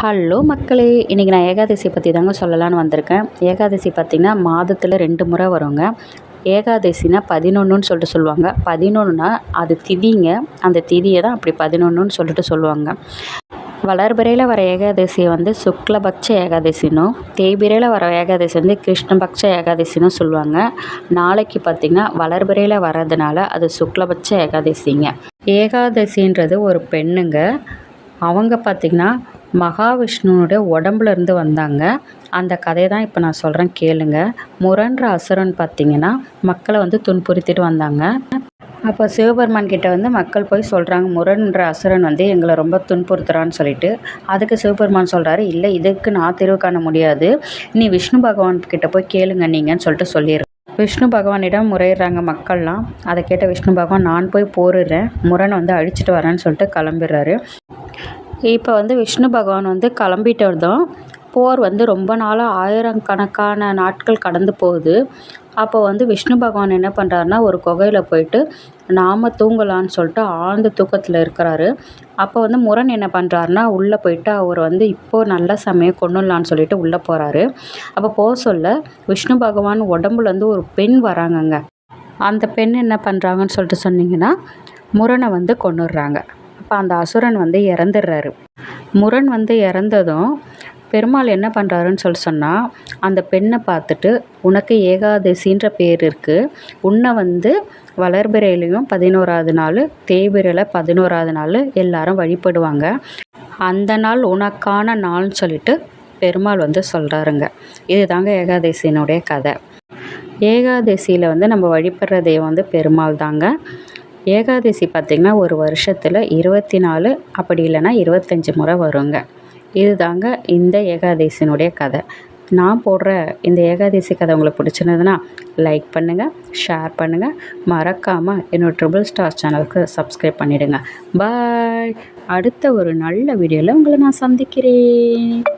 Hello மக்களே இன்றைக்கி நான் ஏகாதசி பற்றி தாங்க சொல்லலான்னு வந்திருக்கேன். ஏகாதசி பார்த்திங்கன்னா மாதத்தில் ரெண்டு முறை வருங்க. ஏகாதசினா பதினொன்றுன்னு சொல்லிட்டு சொல்லுவாங்க. பதினொன்றுனா அது திதிங்க. அந்த திதியை தான் அப்படி பதினொன்றுன்னு சொல்லிட்டு சொல்லுவாங்க. வளர்பிறையில் வர ஏகாதசியை வந்து சுக்லபக்ஷ ஏகாதசினும் தேய்பிரையில் வர ஏகாதசி வந்து கிருஷ்ணபக்ஷ ஏகாதசினும் சொல்லுவாங்க. நாளைக்கு பார்த்திங்கன்னா வளர்பிறையில் வர்றதுனால அது சுக்லபக்ஷ ஏகாதசிங்க. ஏகாதசின்றது ஒரு பெண்ணுங்க. அவங்க பார்த்திங்கன்னா மகாவிஷ்ணுனுடைய உடம்புல இருந்து வந்தாங்க. அந்த கதையை தான் இப்போ நான் சொல்கிறேன் கேளுங்க. முரண்ற அசுரன் பார்த்திங்கன்னா மக்களை வந்து துன்புறுத்திட்டு வந்தாங்க. அப்போ சிவபெருமான் கிட்ட வந்து மக்கள் போய் சொல்கிறாங்க முரண்ன்ற அசுரன் வந்து எங்களை ரொம்ப துன்புறுத்துறான்னு சொல்லிட்டு. அதுக்கு சிவபெருமான் சொல்கிறாரு இல்லை இதுக்கு நான் தீர்வு காண முடியாது. நீ விஷ்ணு பகவான் கிட்ட போய் கேளுங்க நீங்கன்னு சொல்லிட்டு சொல்லிடுறேன் விஷ்ணு பகவானிடம் முறையிடுறாங்க மக்கள்லாம். அதை கேட்ட விஷ்ணு பகவான் நான் போய் போரிடுறேன். முரணை வந்து அழிச்சிட்டு வரேன்னு சொல்லிட்டு கிளம்பிடுறாரு. இப்போ வந்து விஷ்ணு பகவான் வந்து கிளம்பிட்டு இருந்தோம் போர் வந்து ரொம்ப நாளாக ஆயிரக்கணக்கான நாட்கள் கடந்து போகுது. அப்போ வந்து விஷ்ணு பகவான் என்ன பண்ணுறாருனா ஒரு குகையில் போயிட்டு நாம் தூங்கலான்னு சொல்லிட்டு ஆழ்ந்த தூக்கத்தில் இருக்கிறாரு. அப்போ வந்து முரண் என்ன பண்ணுறாருனா உள்ளே போயிட்டு அவர் வந்து இப்போது நல்ல சமயம் கொண்டுலான்னு சொல்லிட்டு உள்ளே போகிறாரு அப்போ போக சொல்ல விஷ்ணு பகவான் உடம்புலேருந்து ஒரு பெண் வராங்கங்க. அந்த பெண் என்ன பண்ணுறாங்கன்னு சொல்லிட்டு சொன்னிங்கன்னா முரணை வந்து கொண்டுடுறாங்க. அப்போ அந்த அசுரன் வந்து இறந்துடுறாரு. முரண் வந்து இறந்ததும் பெருமாள் என்ன பண்ணுறாருன்னு சொல்லி சொன்னால் அந்த பெண்ணை பார்த்துட்டு உனக்கு ஏகாதசின்ற பேர் இருக்குது உன்னை வந்து வளர்பிறையிலையும் பதினோராவது நாள் தேய்பிறையில் பதினோராவது நாள் எல்லாரும் வழிபடுவாங்க. அந்த நாள் உனக்கான நாள்னு சொல்லிட்டு பெருமாள் வந்து சொல்கிறாருங்க இதுதாங்க ஏகாதசியினுடைய கதை. ஏகாதசியில் வந்து நம்ம வழிபடுற தெய்வம் வந்து பெருமாள் தாங்க ஏகாதசி பார்த்திங்கன்னா ஒரு வருஷத்தில் இருபத்தி நாலு அப்படி இல்லைன்னா இருபத்தஞ்சி முறை வருங்க. இதுதாங்க இந்த ஏகாதசியினுடைய கதை. நான் போடுற இந்த ஏகாதசி கதை உங்களுக்கு பிடிச்சிருந்ததுன்னா லைக் பண்ணுங்கள் ஷேர் பண்ணுங்கள் மறக்காமல் என்னோடய ட்ரிபிள் ஸ்டார் சேனலுக்கு சப்ஸ்கிரைப் பண்ணிவிடுங்க பாய் அடுத்த ஒரு நல்ல வீடியோவில் உங்களை நான் சந்திக்கிறேன்.